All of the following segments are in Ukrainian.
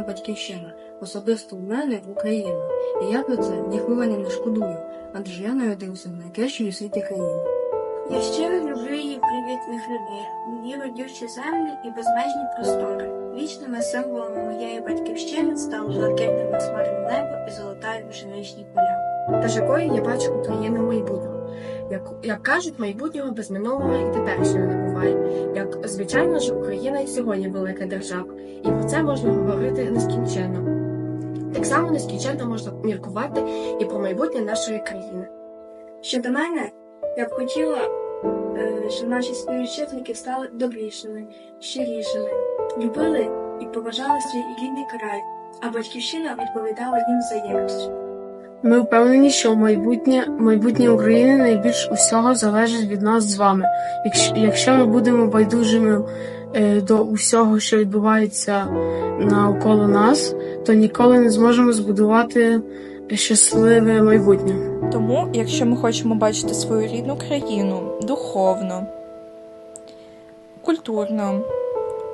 батьківщина, особисто в мене Україна. І я про це ні хвилини не шкодую, адже я народився в найкращій у світі країні. Я щиро люблю її привітних людей, її родючі землі і безмежні простори. Вічними символами моєї батьківщини стало блакитне безхмарне небо і золота пшеничні поля. та ж якою я бачу Україну майбутнього. Як, як кажуть, майбутнього без минулого і теперішнього звичайно ж, Україна і сьогодні велика держава, і про це можна говорити нескінченно. Так само нескінченно можна міркувати і про майбутнє нашої країни. Щодо мене, я б хотіла, е, щоб наші співвітчизники стали добрішими, щирішими, любили і поважали свій рідний край, а батьківщина відповідала їм взаємністю. Ми впевнені, що майбутнє, майбутнє України найбільш усього залежить від нас з вами. Якщо, якщо ми будемо байдужими е, до усього, що відбувається навколо нас, то ніколи не зможемо збудувати щасливе майбутнє. Тому, якщо ми хочемо бачити свою рідну країну духовно, культурно,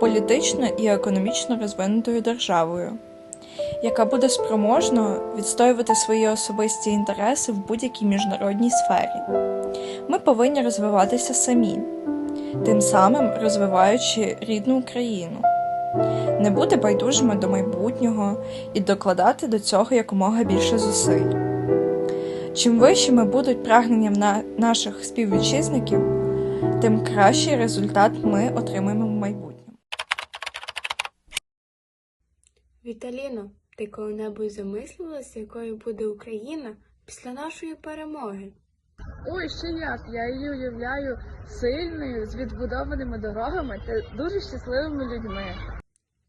політично і економічно розвинутою державою, яка буде спроможна відстоювати свої особисті інтереси в будь-якій міжнародній сфері, ми повинні розвиватися самі, тим самим розвиваючи рідну Україну, не бути байдужими до майбутнього і докладати до цього якомога більше зусиль. Чим вищими будуть прагнення на- наших співвітчизників, тим кращий результат ми отримаємо в майбутньому. Віталіно, ти коли-небудь замислювалася, якою буде Україна після нашої перемоги? Ой, ще як. Я її уявляю сильною, з відбудованими дорогами та дуже щасливими людьми.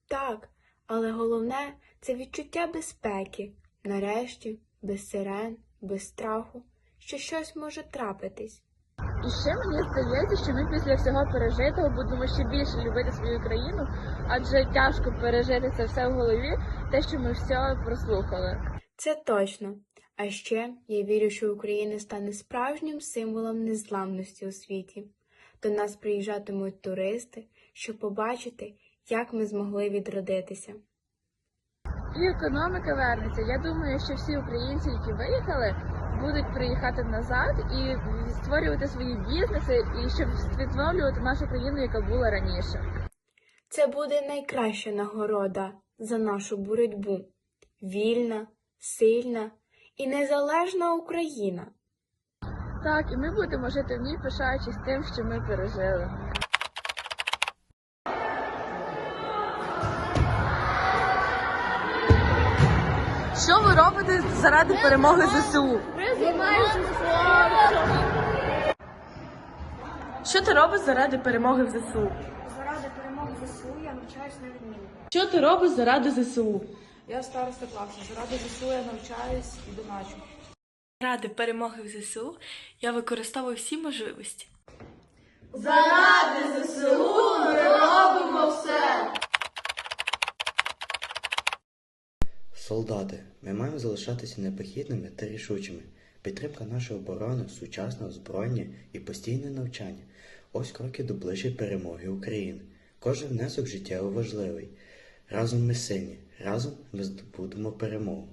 Так, але головне це відчуття безпеки. Нарешті, без сирен, без страху, що щось може трапитись. І ще мені здається, що ми після всього пережитого будемо ще більше любити свою країну, адже тяжко пережити це все в голові, те, що ми все прослухали. Це точно. А ще я вірю, що Україна стане справжнім символом незламності у світі. До нас приїжджатимуть туристи, щоб побачити, як ми змогли відродитися. І економіка вернеться. Я думаю, що всі українці, які виїхали, будуть приїхати назад і створювати свої бізнеси, і щоб відновлювати нашу країну, яка була раніше. Це буде найкраща нагорода за нашу боротьбу. Вільна, сильна і незалежна Україна. Так, і ми будемо жити в ній, пишаючись тим, що ми пережили. Що ви робите заради перемоги ЗСУ? Що ти робиш заради перемоги в ЗСУ? Заради перемоги ЗСУ я навчаюсь на відміну. Що ти робиш заради ЗСУ? Я староста класу. Заради ЗСУ я навчаюсь і доначу. Ради перемоги в ЗСУ я використовую всі можливості. Солдати, ми маємо залишатися непохитними та рішучими. Підтримка нашої оборони, сучасне озброєння і постійне навчання. Ось кроки до ближчої перемоги України. Кожен внесок життєво важливий. Разом ми сильні, разом ми здобудемо перемогу.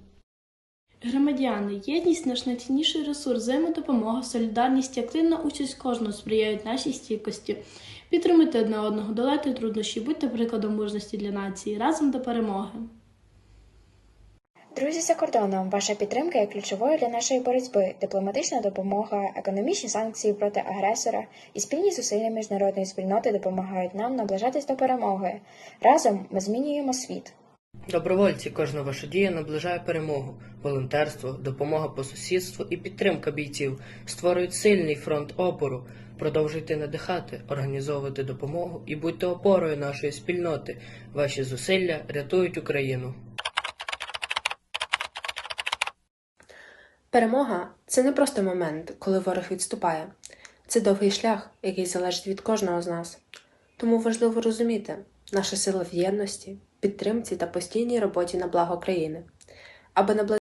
Громадяни, єдність наш найцінніший ресурс, взаємодопомога, солідарність і активна участь кожного сприяють нашій стійкості. Підтримуйте одне одного, долайте труднощі, будьте прикладом мужності для нації. Разом до перемоги. Друзі за кордоном, ваша підтримка є ключовою для нашої боротьби, дипломатична допомога, економічні санкції проти агресора і спільні зусилля міжнародної спільноти допомагають нам наближатись до перемоги. Разом ми змінюємо світ. Добровольці, кожна ваша дія наближає перемогу. Волонтерство, допомога по сусідству і підтримка бійців створюють сильний фронт опору. Продовжуйте надихати, організовувати допомогу і будьте опорою нашої спільноти. Ваші зусилля рятують Україну. Перемога це не просто момент, коли ворог відступає. Це довгий шлях, який залежить від кожного з нас. Тому важливо розуміти, наша сила в єдності, підтримці та постійній роботі на благо країни. Аби